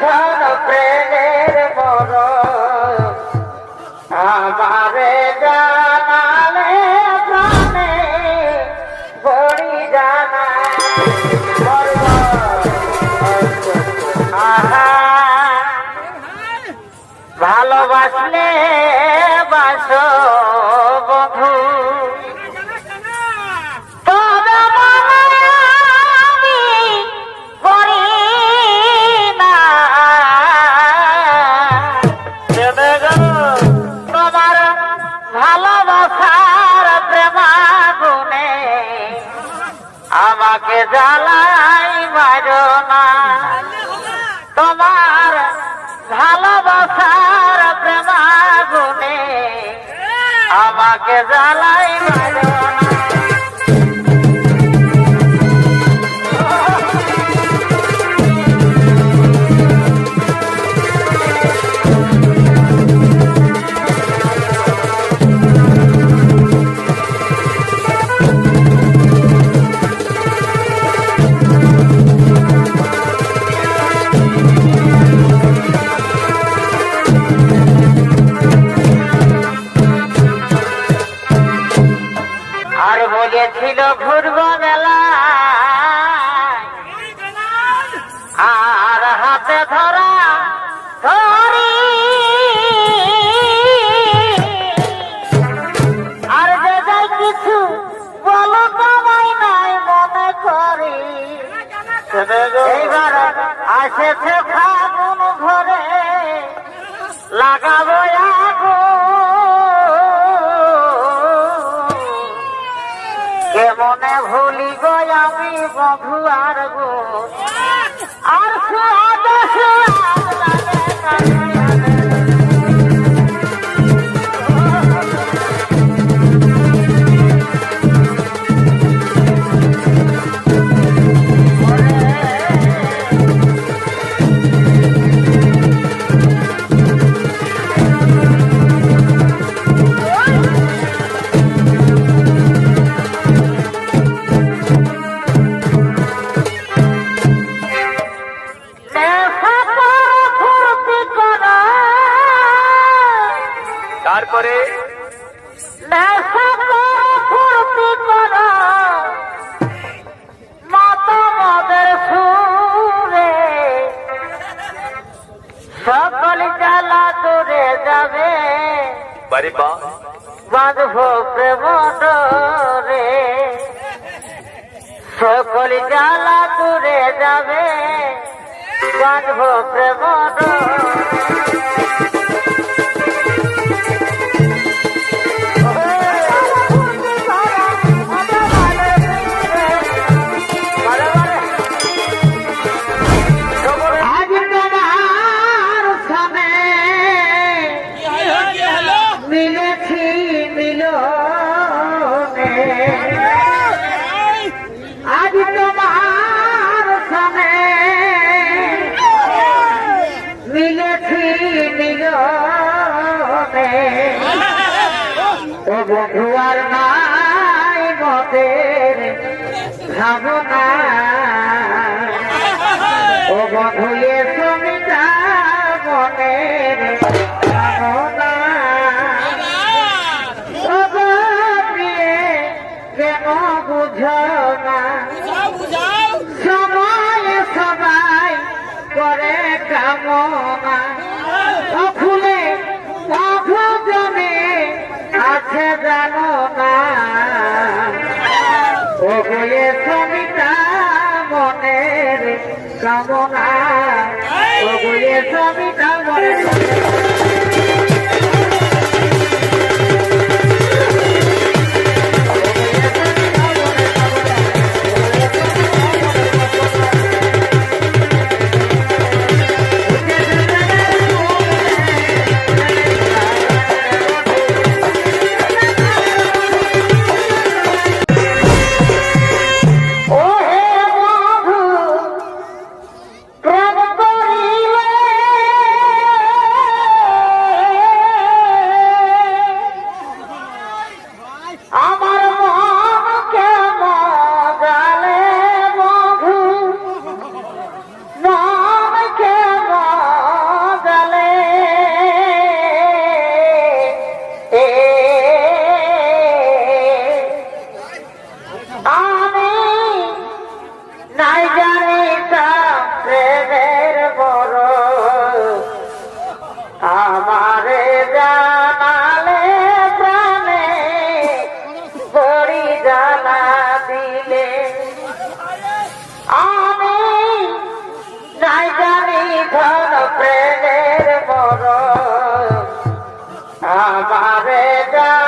জানি প্রেমের বড় আমারে জানালে প্রাণে বড়ি জানা ভালোবাসার প্রেমাগুনে আমাকে জ্বালাই মারো না। তোমার ভালোবাসার প্রেমাগুনে আমাকে জ্বালাই মারো এইবার আসেছে ফাগুন ঘরে, লাগাবো আগো। কেমনে ভুলি গো আমি বধু আর গো? আর সুয়াদ সুয়াদ লাগে বারে বা। বাঁধব ডোরে সকল জ্বালা দূরে যাবে। বাঁধব প্রেম ভাবনা ও বন্ধু এ সমিতা মনের ভাবনা ও গো প্রিয়ে কেন বুঝো না সময় সবাই করে কামনা কামনা ওগুলি গয়ে জানা দিলে আমি নাই জানি ধন প্রেমের মর আমারে যা